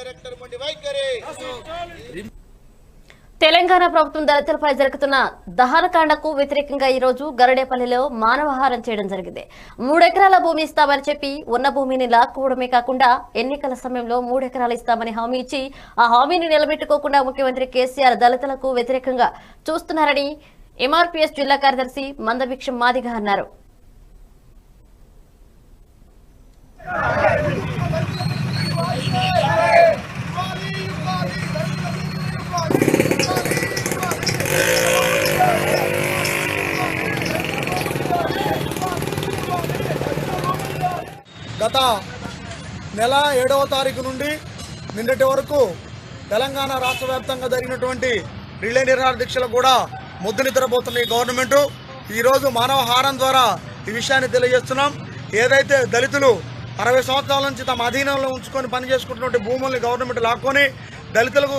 Director మొండి వైఖరి. తెలంగాణ ప్రభుత్వం దళితులపై జరుగుతున్న దహనకాండకు వ్యతిరేకంగా ఈ రోజు గరడేపల్లిలో మానవహారం చేయడం జరిగింది. మూడెకరాల భూమి ఇస్తామని చెప్పి ఉన్న భూమిని లాక్కోవడమే కాకుండా ఎన్నికల సమయంలో మూడెకరాలు ఇస్తామని హామీ ఇచ్చి ఆ హామీని నిలబెట్టుకోకుండా ముఖ్యమంత్రి కేసీఆర్ దళితులకు వ్యతిరేకంగా చూస్తున్నారని ఎంఆర్పీఎస్ జిల్లా కార్యదర్శి మందభిక్షం మాదిగా అన్నారు. గత నెల ఏడవ తారీఖు నుండి నిన్నటి వరకు తెలంగాణ రాష్ట్ర వ్యాప్తంగా జరిగినటువంటి రిలే నిరాహార దీక్షలు కూడా ముద్దు నిద్రపోతున్న ఈ గవర్నమెంటు. ఈరోజు మానవ హారం ద్వారా ఈ విషయాన్ని తెలియజేస్తున్నాం. ఏదైతే దళితులు అరవై సంవత్సరాల నుంచి తమ అధీనంలో ఉంచుకొని పనిచేసుకుంటున్నటువంటి భూముల్ని గవర్నమెంట్ లాక్కొని దళితులకు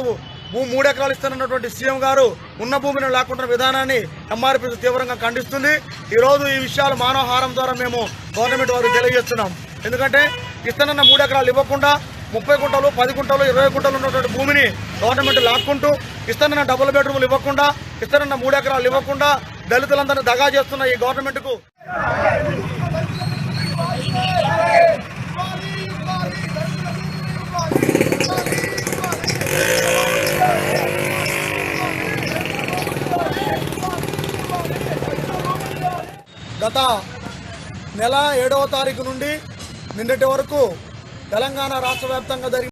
భూమి మూడు ఎకరాలు ఇస్తున్నటువంటి సీఎం గారు ఉన్న భూమిని లాక్కుంటున్న విధానాన్ని ఎంఆర్పీ తీవ్రంగా ఖండిస్తుంది. ఈరోజు ఈ విషయాలు మానవహారం ద్వారా మేము గవర్నమెంట్ వారికి తెలియజేస్తున్నాం. ఎందుకంటే ఇస్తానన్న మూడు ఎకరాలు ఇవ్వకుండా ముప్పై గుంటలు పది గుంటలు ఇరవై గుంటలు ఉన్నటువంటి భూమిని గవర్నమెంట్ లాక్కుంటూ ఇస్తానన్న డబుల్ బెడ్రూమ్లు ఇవ్వకుండా ఇస్తానన్న మూడు ఎకరాలు ఇవ్వకుండా దళితులందరినీ దగా చేస్తున్న ఈ గవర్నమెంట్కు గత నెల ఏడవ తారీఖు నుండి నిన్నటి వరకు తెలంగాణ రాష్ట్ర వ్యాప్తంగా జరిగిన